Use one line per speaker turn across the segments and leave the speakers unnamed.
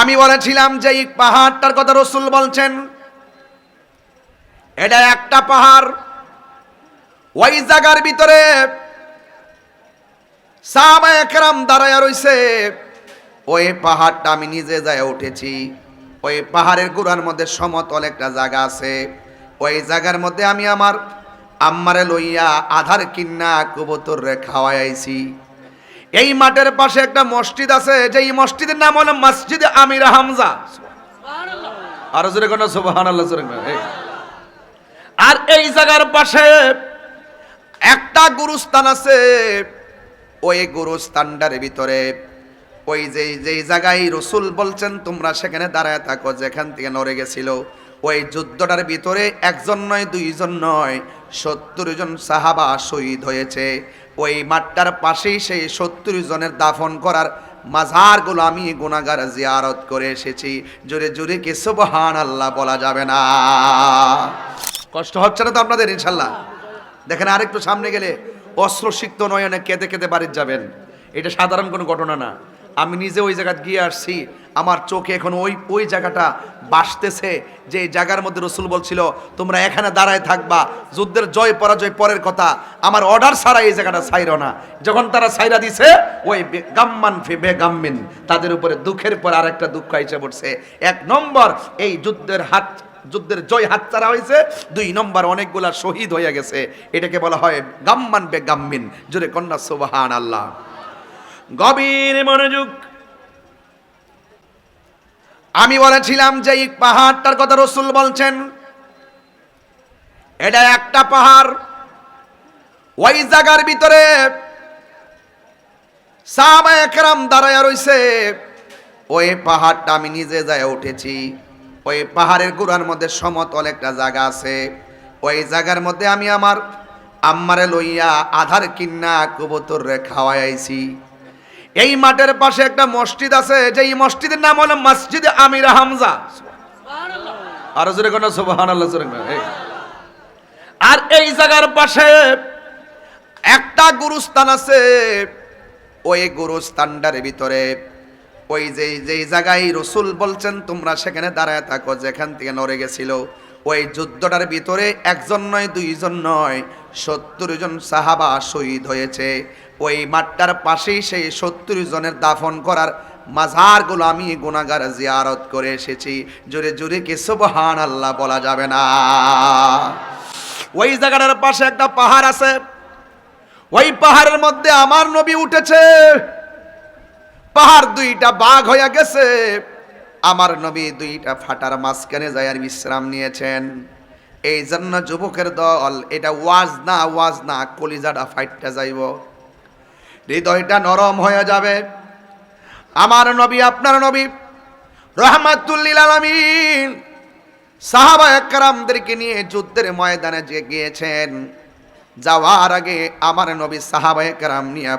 আমি বলেছিলাম যে এই পাহাড়টার কথা রসুল বলছেন। এটা একটা পাহাড়। ওই জায়গার ভিতরে সাহাবা একরাম দাঁড়ায় রইছে। ওই পাহাড়টা আমি নিজে যায় উঠেছি। ওই পাহাড়ের গুড়ার মধ্যে সমতল একটা জায়গা আছে। ওই জায়গার মধ্যে আমি আমার আম্মারে লইয়া আধার কিন্না কবুতর রে খাওয়াইছি। এই মাঠের পাশে একটা মসজিদ আছে যে এই মসজিদের নাম হলো মসজিদ আমির হামজা। আরও জোরে কোন সুবহান আল্লাহ। আর এই জায়গার পাশে একটা গুরুস্থান আছে ওই গুরুস্থানটার ভিতরে ওই যে যেই জায়গায় রসুল বলছেন তোমরা সেখানে দাঁড়ায় থাকো যেখান থেকে নড়ে গেছিল। ওই যুদ্ধটার ভিতরে একজন নয়, দুইজন নয় সত্তর জন সাহাবা শহীদ হয়েছে। ওই মাঠটার পাশেই সেই সত্তর জনের দাফন করার মাঝারগুলো আমি গুণাগার জিয়ারত করে এসেছি। জোরে জোরে কে সুবহান আল্লাহ বলা যাবে না? কষ্ট হচ্ছে না তো আপনাদের ইনশাল্লাহ দেখেন আরেকটু সামনে গেলে অস্ত্রসিক্ত নয়নে কেঁদে কেঁদে বাড়ির যাবেন। এটা সাধারণ কোনো ঘটনা না। আমি নিজে ওই জায়গায় গিয়ে আসছি আমার চোখে এখন ওই ওই জায়গাটা বাসতেছে যে জায়গার মধ্যে রসুল বলছিল, তোমরা এখানে দাঁড়ায় থাকবা, যুদ্ধের জয় পরাজয় পরের কথা, আমার অর্ডার ছাড়া এই জায়গাটা ছাইর না। যখন তারা ছাইরা দিছে, ওই গাম্মান ফে বেগাম্মিন, তাদের উপরে দুঃখের পর আরেকটা দুঃখ এসে পড়ছে। এক নম্বর, এই যুদ্ধের হাত, যুদ্ধের জয় হাত হাতছাড়া হয়েছে। দুই নম্বর, অনেকগুলা শহীদ হয়ে গেছে। এটাকে বলা হয় গাম্মান বে গাম্মিন জোরে কন্যা সুবাহান আল্লাহ গভীর মনোযোগ আমি বলেছিলাম যে এই পাহাড়টার কথা রসুল বলছেন। এটা একটা পাহাড়। ওই জায়গার ভিতরে সাহাবা একরাম দাঁড়ায় রইছে। ওই পাহাড়টা আমি নিজে যায় উঠেছি। ওই পাহাড়ের গুড়ার মধ্যে সমতল একটা জায়গা আছে। ওই জায়গার মধ্যে আমি আমার আম্মারে লইয়া আধার কিন্না কবুতর রে খাওয়াইছি। এই মাঠের পাশে একটা মসজিদ আছে যে এই মসজিদের নাম হলো মসজিদ আমির হামজা আর জোরে কোন সুবহান আল্লাহ জোরে কোন, এই। আর এই জায়গার পাশে একটা গুরুস্থান আছে ওই গুরুস্থানটার ভিতরে ওই যে যেই জায়গায় রসুল বলছেন, তোমরা সেখানে দাঁড়ায় থাকো, যেখান থেকে নড়ে গেছিল। ওই যুদ্ধটার ভিতরে একজন নয়, দুইজন নয়, সত্তর জন সাহাবা শহীদ হয়েছে। ওই মাঠটার পাশেই সেই সত্তর জনের দাফন করার মাঝারগুলো আমি গুণাগার জিয়ারত করে এসেছি। জোরে জোরে কে সুবহান আল্লাহ বলা যাবে না? ওই জায়গাটার পাশে একটা পাহাড় আছে। ওই পাহাড়ের মধ্যে আমার নবী উঠেছে। পাহাড় দুইটা বাঘ হইয়া গেছে। আমার নবী দুইটা ফাটার মাঝখানে যায় আর বিশ্রাম নিয়েছেন। এই জন্য যুবকের দল, এটা ওয়াজ না ওয়াজ না, কলিজাটা ফাইটটা যাইব। হৃদয়টা নরম হয়ে যাবে। আমার নবী, আপনার নবী, রহমাতুল্লিল আলামিন সাহাবা একরামদেরকে নিয়ে যুদ্ধের ময়দানে যে গিয়েছেন। যাওয়ার আগে আমার নবী সাহাবা একরাম নিয়ে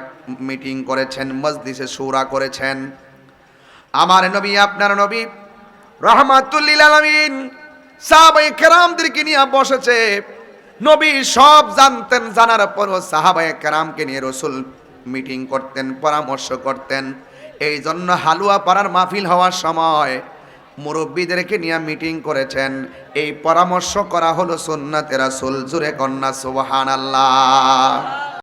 মিটিং করেছেন মসজিদে সৌরা করেছেন। আমার নবী, আপনার নবী রহমাতুল্লিল আলামিন সাহাবা একরামদেরকে নিয়ে বসেছে। নবী সব জানতেন, জানার পরও সাহাবা একরামকে নিয়ে রসুল মিটিং করতেন, পরামর্শ করতেন। এই জন্য হালুয়া পাড়ার মাহফিল হওয়ার সময় মুরব্বীদেরকে নিয়ে মিটিং করেছেন। এই পরামর্শ করা হলো সোনাতেরা সুলজুরে কন্যা কন্যা সুবহানাল্লাহ।